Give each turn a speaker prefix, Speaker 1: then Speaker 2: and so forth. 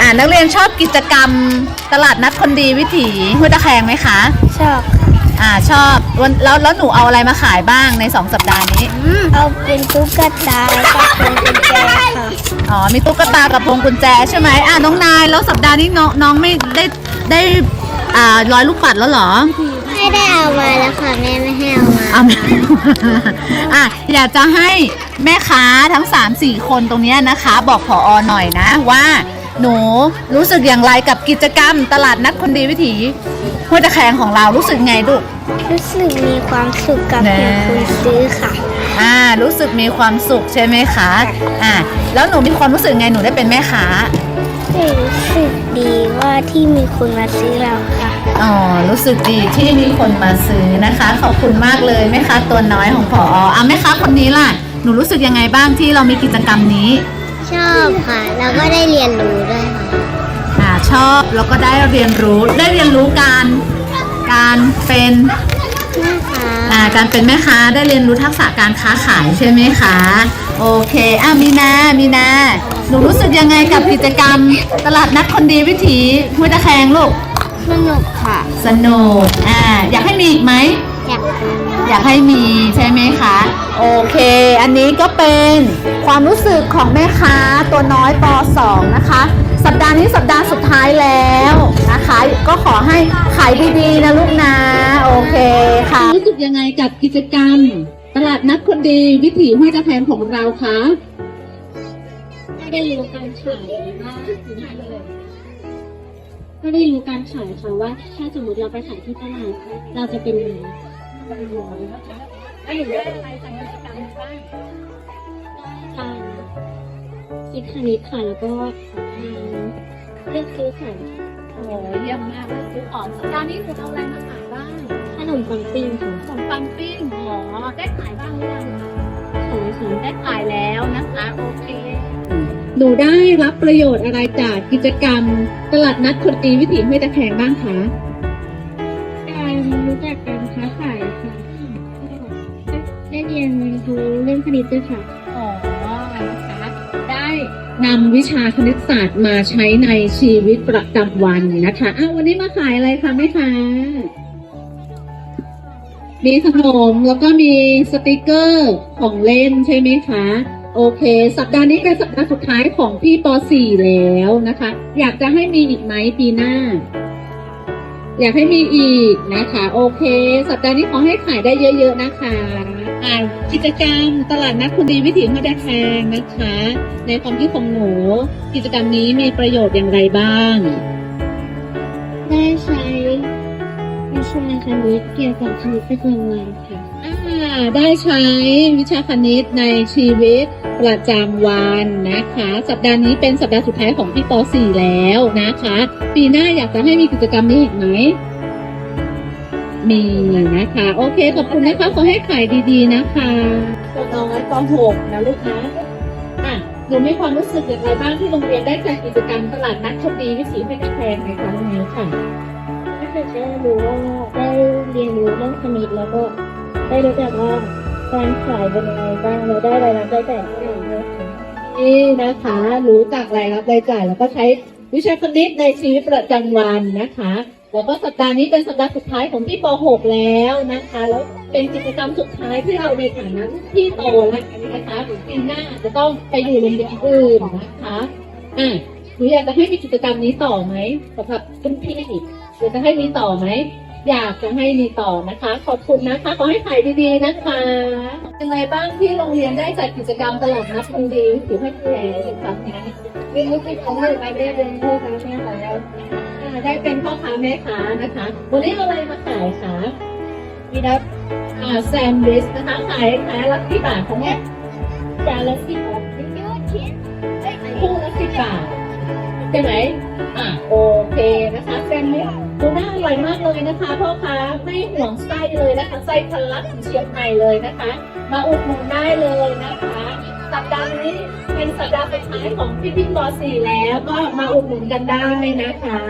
Speaker 1: อ่านักเรียนชอบกิจกรรมตลาดนัดคนดีวิถีห้วยตะแคงไหมคะ
Speaker 2: ชอบ
Speaker 1: อ่าชอบวันแล้วแล้วหนูเอาอะไรมาขายบ้างใน2สัปดาห์นี้
Speaker 2: เอาเป็นตุ๊กตากับเป็นกุญแจค่ะ
Speaker 1: อ๋อ มีตุ๊กตากับพวงกุญแจใช่ไหมอ่าน้องนาย แล้วสัปดาห์นี้น้องน้องไม่ได้ได้อ่าร้อยลูกปัดแล้วเหรอ
Speaker 2: ไม่ได้เอามาแล้วค่ะแม่ไม่ให้เอามา
Speaker 1: เอาไม่อะอยากจะให้แม่ค้าทั้ง 3-4 คนตรงเนี้ยนะคะ บอกผออหน่อยนะว่า หนูรู้สึกอย่างไรกับกิจกรรม ตลาดนัดคนดีวิถีห้วยตะแคงของเรารู้สึกไงลูก
Speaker 2: รู้สึกมีความสุขกับ
Speaker 1: แน่
Speaker 2: เพียงคุณซื้อค่ะ
Speaker 1: อ่า รู้สึกมีความสุขใช่ไหมคะอ่าแล้วหนูมีความรู้สึกไงหนูได้เป็นแม่ค้า
Speaker 2: รู้สึกดีว่าที่มีคนมาซื้อเราค่ะ
Speaker 1: อ๋อรู้สึกดีที่มีคนมาซื้อนะคะ ขอบคุณมากเลยแม่ค้าตัวน้อยของผออะแม่ค้าคนนี้ล่ะ หนูรู้สึกยังไงบ้างที่เรามีกิจกรรมนี้
Speaker 2: ชอบค่ะ แล้วก็ได้เรียนรู้ด้วยค่ะ
Speaker 1: อ่าชอบแล้วก็ได้เรียนรู้ได้เรียนรู้การการเป็น
Speaker 2: นะคะ
Speaker 1: อ่าการเป็นแม่ค้าได้เรียนรู้ทักษะการค้าขายใช่ไหมคะโอเคอะมีนามีนาหนูรู้สึกยังไงกับกิจกรรม ตลาดนัดคนดีวิถีห้วยตะแคงลูก
Speaker 2: สนุกค่ะ
Speaker 1: สนุกอ่าอยากให้มีอีกไหม
Speaker 2: อยาก
Speaker 1: อยากให้มีใช่ไหมคะ โอเค อันนี้ก็เป็นความรู้สึกของแม่ค้าตัวน้อยป .2 นะคะ สัปดาห์นี้สัปดาห์สุดท้ายแล้วนะคะ ก็ขอให้ขายดีๆนะลูกนะ โอเคค่ะ รู้สึกยังไงกับกิจกรรม ตลาดนัดคนดีวิถีห้วยตะแพงของเราคะ
Speaker 3: ไม่ได้รู้การขายว่าไม่ได้รู้การขายค่ะว่าถ้าสมมติเราไปขายที่ตลาดเราจะเป็นยังไงการคิดคณิตค่ะแล้วก็เลือกซื้อขาย
Speaker 1: โอ้เยี่ยมมากเลยซื้อของสัปดาห์นี้คุณเอาอะไรมาขายบ้าง
Speaker 3: ขนมปังปิ้งค่ะ
Speaker 1: ขนมปังปิ้งอ๋อได้ขายบ้างหรือยัง
Speaker 3: ขายค่ะ
Speaker 1: ได้ขายแล้วนะคะโอเค หนูได้รับประโยชน์อะไรจากกิจกรรม ตลาดนัดคนดีวิถีห้วยตะแคงบ้างคะ
Speaker 3: การรู้จักการค้าขายค่ะ ได้เรียนรู้เรื่องคณิตด้วยค่ะ
Speaker 1: อ๋อนะคะได้นำวิชาคณิตศาสตร์มาใช้ในชีวิตประจำวันนะคะอ้าววันนี้มาขายอะไรคะแม่ค้ามีขนมแล้วก็มีสติกเกอร์ของเล่นใช่ไหมคะ โอเค สัปดาห์นี้เป็นสัปดาห์สุดท้ายของพี่ป .4 แล้วนะคะ อยากจะให้มีอีกไหมปีหน้า อยากให้มีอีกนะคะ โอเค สัปดาห์นี้ขอให้ขายได้เยอะ ๆ นะคะอ่ากิจกรรมตลาดนัดคนดีวิถีห้วยแดงแพงนะคะ ในความคิดของหนูกิจกรรมนี้มีประโยชน์อย่างไรบ้าง
Speaker 3: ได้ใช้วิชาคณิตเกี่ยวกับชีวิตประจำวันค่ะ
Speaker 1: อ่า ได้ใช้วิชาคณิตในชีวิต ประจำวันนะคะ สัปดาห์นี้เป็นสัปดาห์สุดท้ายของพี่ป .4 แล้วนะคะ ปีหน้าอยากจะให้มีกิจกรรมนี้อีกไหมมีนะคะ โอเคขอบคุณนะคะขอให้ขายดีๆนะคะตัวน้อยป .6 นะลูกนะอะหนูมีความรู้สึกอย่างไรบ้างที่โรงเรียนได้จัดกิจกรรมตลาดนัดชมดีวิถีให้กระแพงในครั้งนี้ค่ะ
Speaker 3: ก็คือได้รู้ว่าได้เรียนรู้เรื่องคณิตแล้วก็ได้รู้จักว่า การขายเป็นยังไงบ้างแล้วได้รายรับรายจ่ายเท่าไหร่ด้วยค่ะ
Speaker 1: นี่นะคะรู้จักรายรับรายจ่ายแล้วก็ใช้วิชาคณิตในชีวิตประจำวันนะคะแล้วก็สัปดาห์นี้เป็นสัปดาห์สุดท้ายของพี่ป .6 แล้วนะคะ แล้วเป็นกิจกรรมสุดท้ายที่เราในฐานะที่โตแล้วนะคะปีหน้าจะต้องไปอยู่โรงเรียนอื่นนะคะอะหนูอยากจะให้มีกิจกรรมนี้ต่อไหมสำหรับคุณพี่อยากจะให้มีต่อไหม อยากจะให้มีต่อนะคะ ขอบคุณนะคะขอให้ขายดีๆนะคะยังไงบ้างที่โรงเรียนได้จัดกิจกรรมตลาดนัดคนดีถือให้แผลถึงครั้งนี้
Speaker 3: มีรู้สึกของเราไปได้เป็นผู้ค้าแม่ขายแล้ว
Speaker 1: อ่าได้เป็นพ่อค้าแม่ค้านะคะ วันนี้เอาอะไรมาขายคะ
Speaker 3: มีรับ
Speaker 1: อ่าแซนด์วิชนะคะขายขายละกี่บาทคะเนี่ย
Speaker 3: จานละสิบบาท
Speaker 1: คู่ละสิบบาทใช่ไหมอ่าโอเค เลยนะคะพ่อค้าไม่ห่วงไส้เลยนะคะไส้ทะลักของเชียงใหม่เลยนะคะ มาอุดหนุนได้เลยนะคะ สัปดาห์นี้เป็นสัปดาห์สุดท้ายของพี่พี่ป .4 แล้วก็มาอุดหนุนกันได้นะคะ